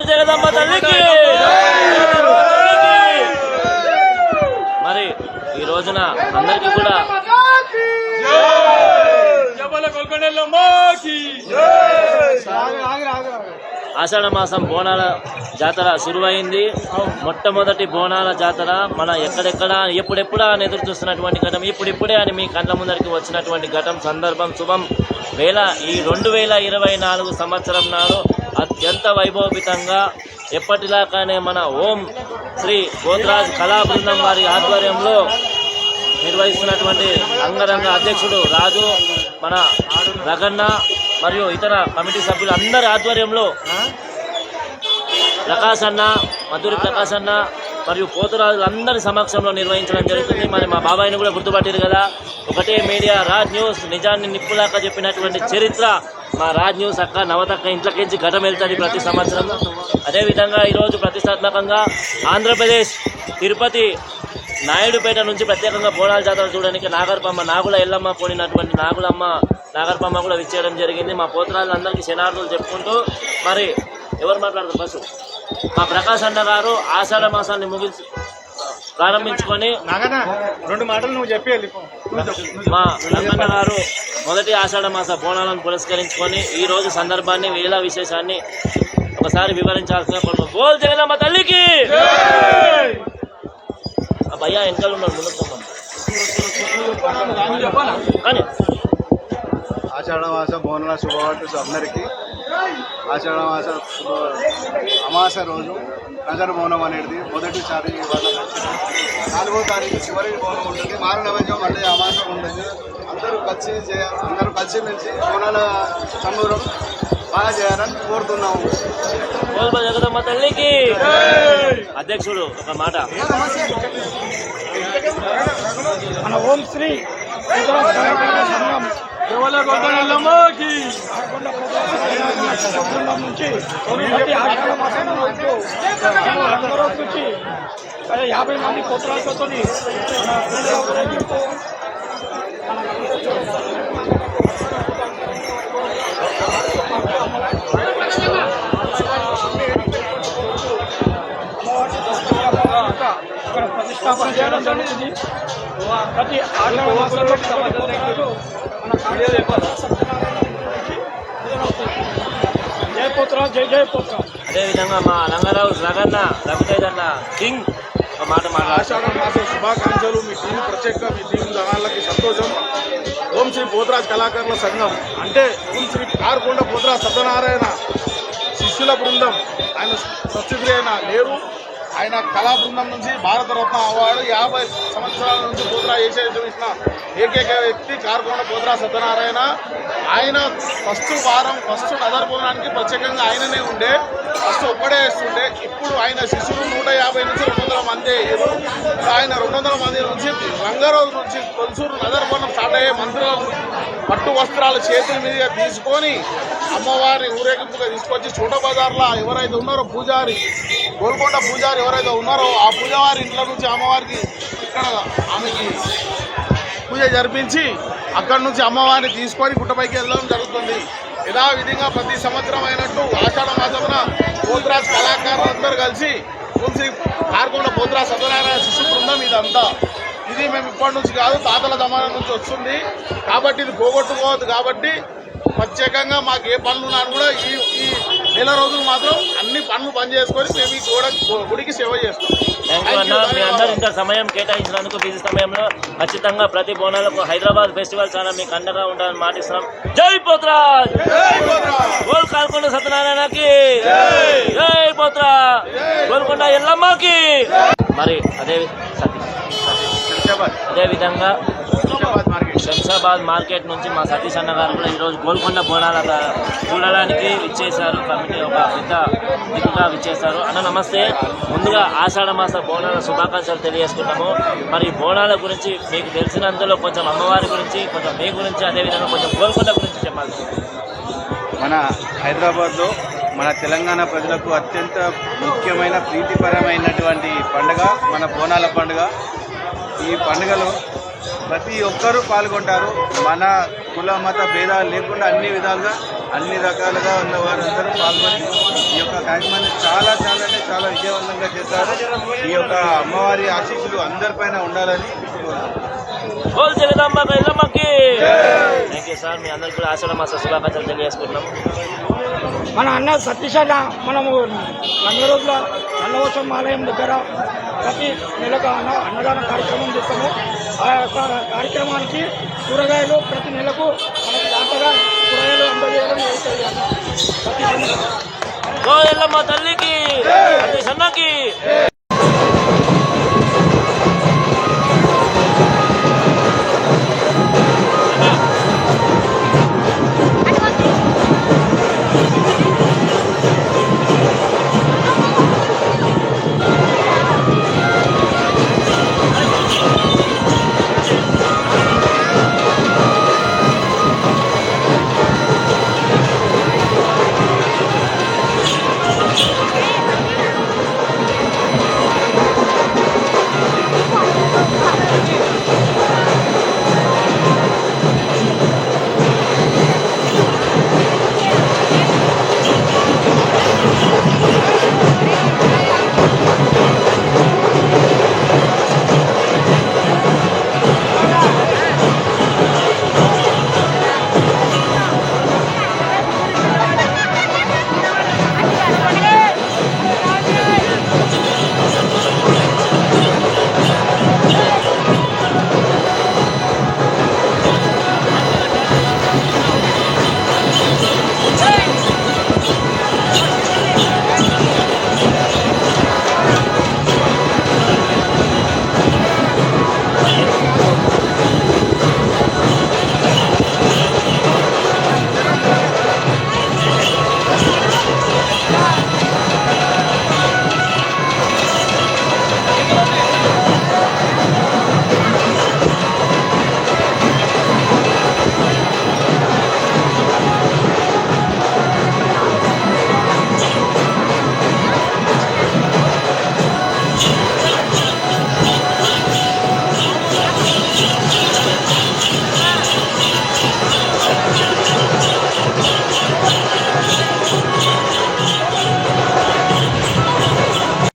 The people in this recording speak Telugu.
జగదమ్మ తల్లికి! మరి ఈ రోజున అందరికీ కూడా ఆషాఢ మాసం బోనాల జాతర సురువైంది మొట్టమొదటి బోనాల జాతర మన ఎక్కడెక్కడ ఎప్పుడెప్పుడా అని ఎదురు చూస్తున్నటువంటి ఘటం ఇప్పుడిప్పుడే అని మీ కళ్ళ ముందరికి వచ్చినటువంటి ఘటం సందర్భం శుభం. వేల ఈ రెండు వేల ఇరవై నాలుగు సంవత్సరం నాడు అత్యంత వైభవపితంగా ఎప్పటిలాగానే మన ఓం శ్రీ గోత్రాజ్ కళా బృందం వారి ఆధ్వర్యంలో నిర్వహిస్తున్నటువంటి అంగరంగ అధ్యక్షుడు రాజు మన రగన్న మరియు ఇతర కమిటీ సభ్యులు అందరి ఆధ్వర్యంలో ప్రకాశ్ అన్న మధురి ప్రకాశ్ అన్న మరియు పోతురాజులందరి సమక్షంలో నిర్వహించడం జరుగుతుంది. మరి మా బాబాయిని కూడా గుర్తుపట్టారు కదా. ఒకటే మీడియా రాజ్ న్యూస్ నిజాన్ని నిప్పులాక చెప్పినటువంటి చరిత్ర మా రాజ్ న్యూస్ అక్క నవతక్క ఇంట్లోకించి ఘటం వెళ్తుంది ప్రతి సంవత్సరం. అదేవిధంగా ఈరోజు ప్రతిష్టాత్మకంగా ఆంధ్రప్రదేశ్ తిరుపతి నాయుడుపేట నుంచి ప్రత్యేకంగా బోనాల జాతర చూడడానికి నాగర్పమ్మ నాగుల ఎల్లమ్మ పోడినటువంటి నాగులమ్మ నాగర్పమ్మ కూడా విచ్చేయడం జరిగింది. మా పోతురాజులందరికీ శనార్థులు చెప్పుకుంటూ మరి ఎవరు మాట్లాడతారు? బస్సు. మా ప్రకాశ్ అన్న గారు ఆషాఢ మాసాన్ని ముగించి ప్రారంభించుకొని రెండు మాటలు నువ్వు చెప్పి మా రంగన్న గారు మొదటి ఆషాఢ మాస బోనాలను పురస్కరించుకొని ఈ రోజు సందర్భాన్ని వేళ విశేషాన్ని ఒకసారి వివరించాల్సిన కోరుకో గోల్ జగదమ్మ తల్లికి! ఆ భయ్యా వెనకాల ఉన్నారు ముందుకు. కానీ ఆషాఢ మాస బోనాల శుభవార్తలు అందరికీ. ఆషాఢ మాస అమాస రోజు నగర బోనం అనేది మొదటిసారి ఇవాళ. నాలుగో తారీఖు చివరి బోనం ఉంటుంది. మారణ వైద్యం మళ్ళీ అమాస ఉంటుంది. అందరూ కలిసి చేయ అందరూ కలిసి మెలిసి బోనాల సంబరం బాగా చేయాలని కోరుతున్నాము జగదమ్మ తల్లికి. అధ్యక్షుడు ఒక మాట. మన ఓం శ్రీ గోల్కొండలమ్మకి నుంచి ప్రతి ఆషాఢ మాసం రోజు అందరూ నుంచి అదే యాభై మంది పుత్రాలతో మన కుండలో ఊరేగింపు ఇక్కడ ప్రతిష్టాపన చేయడం జరుగుతుంది ప్రతి ఆషాఢ మాసంలో ప్రతి పుత్రాలు మన జయ పుత్ర జయ జయ పుత్ర అదేవిధంగా మా రంగారావు రగన్న రవితేజ్ అన్న కింగ్ ఒక మాట ఆషాఢ మాసం శుభాకాంక్షలు మీ టీం ప్రత్యేకంగా మీ టీం జనాలకి సంతోషం. ఓం శ్రీ పోతరాజ్ కళాకారుల సంఘం అంటే ఓం శ్రీ కారుకొండ పోతరాజ్ సత్యనారాయణ శిష్యుల బృందం ఆయన సత్యశ్రీ అయిన నేరు ఆయన కళా బృందం నుంచి భారతరత్న అవార్డు యాభై సంవత్సరాల నుంచి పోతరా చేసే చూసిన ఏకైక వ్యక్తి కార్కొండ పోతరా సత్యనారాయణ. ఆయన ఫస్ట్ వారం ఫస్ట్ నగర భవనానికి ప్రత్యేకంగా ఆయననే ఉండే ఫస్ట్ ఒక్కడే వేస్తుండే. ఇప్పుడు ఆయన శిష్యులు నూట యాభై నుంచి రెండు వందల మంది అయ్యారు. ఆయన రెండు వందల మంది నుంచి రంగారోజు నుంచి కొలుసూరు నగర భవనం స్టార్ట్ అయ్యే మంత్రుల పట్టు వస్త్రాలు చేతుల మీదుగా తీసుకొని అమ్మవారిని ఊరేగింపుగా తీసుకొచ్చి చోట బజార్లో ఎవరైతే ఉన్నారో పూజారి గోల్కొండ పూజారి ఎవరైతే ఉన్నారో ఆ పూజవారి ఇంట్లో నుంచి అమ్మవారికి ఇక్కడ ఆమెకి పూజ జరిపించి అక్కడి నుంచి అమ్మవారిని తీసుకొని గుట్టపైకి వెళ్ళడం జరుగుతుంది. యథావిధిగా ప్రతి సంవత్సరం అయినట్టు ఆషాఢ మాసమున పోతురాజ్ కళాకారులందరూ కలిసి తులసి కార్కొండ పోతురాజ్ సత్యనారాయణ శిశు బృందం ఇదంతా. ఇది మేము ఇప్పటి నుంచి కాదు తాతల జమానా నుంచి వస్తుంది. కాబట్టి ఇది పోగొట్టుకోవద్దు కాబట్టి ప్రత్యేకంగా మాకు ఏ పనులు ఉన్నా కూడా ఈ ఈ నెల రోజులు మాత్రం అన్ని పనులు బంద్ చేసుకొని మేము ఈ గోడ గుడికి సేవ చేస్తాం. ఇంత సమయం కేటాయించినందుకు బిజీ సమయంలో ఖచ్చితంగా ప్రతి బోనాలకు హైదరాబాద్ ఫెస్టివల్ చాలా మీకు అండగా ఉండాలని మాటిస్తున్నాం. జై పోత్రాజ్! గోల్ కాల్కొండ సత్యనారాయణకి! జై! పోత్రా గోల్కొండ ఎల్లమ్మకి! మరి అదే సతీష్. అదే విధంగా శంషాబాద్ మార్కెట్ నుంచి మా సతీష్ అన్న గారు కూడా ఈరోజు గోల్కొండ బోనాల చూడడానికి విచ్చేశారు. కమిటీ ఒక పెద్ద దిగుగా విచ్చేశారు. అన్న నమస్తే. ముందుగా ఆషాఢ మాస బోనాల శుభాకాంక్షలు తెలియజేసుకుంటాము. మరి బోనాల గురించి మీకు తెలిసినంతలో కొంచెం అమ్మవారి గురించి కొంచెం మీ గురించి అదేవిధంగా కొంచెం గోల్కొండ గురించి చెప్పాలి. మన హైదరాబాద్లో మన తెలంగాణ ప్రజలకు అత్యంత ముఖ్యమైన ప్రీతిపరమైనటువంటి పండుగ మన బోనాల పండుగ. ఈ పండుగలో ప్రతి ఒక్కరూ పాల్గొంటారు. మన కుల మత భేదాలు లేకుండా అన్ని విధాలుగా అన్ని రకాలుగా ఉన్న వారందరూ పాల్గొని ఈ యొక్క కార్యక్రమాన్ని చాలా చాలా అంటే చాలా విజయవంతంగా చేశారు ఈ యొక్క అమ్మవారి ఆశీస్సులు అందరిపైన ఉండాలని థ్యాంక్ యూ సార్. మీ అందరికి కూడా ఆషాఢ మాస శుభాకాంక్షలు తెలియజేసుకుంటున్నాం. మన అన్న సతీష్ అన్న మనము వంద రోజుల నల్లవసం ఆలయం దగ్గర ప్రతి నెలకు అన్న అన్నదాన కార్యక్రమం చేస్తాము. ఆ యొక్క కార్యక్రమానికి కూరగాయలు ప్రతి నెలకు మనకి దాంతగా కూరగాయలు అందజేయడం జరుగుతుంది అన్న. ప్రతి అన్న తల్లికి సన్నకి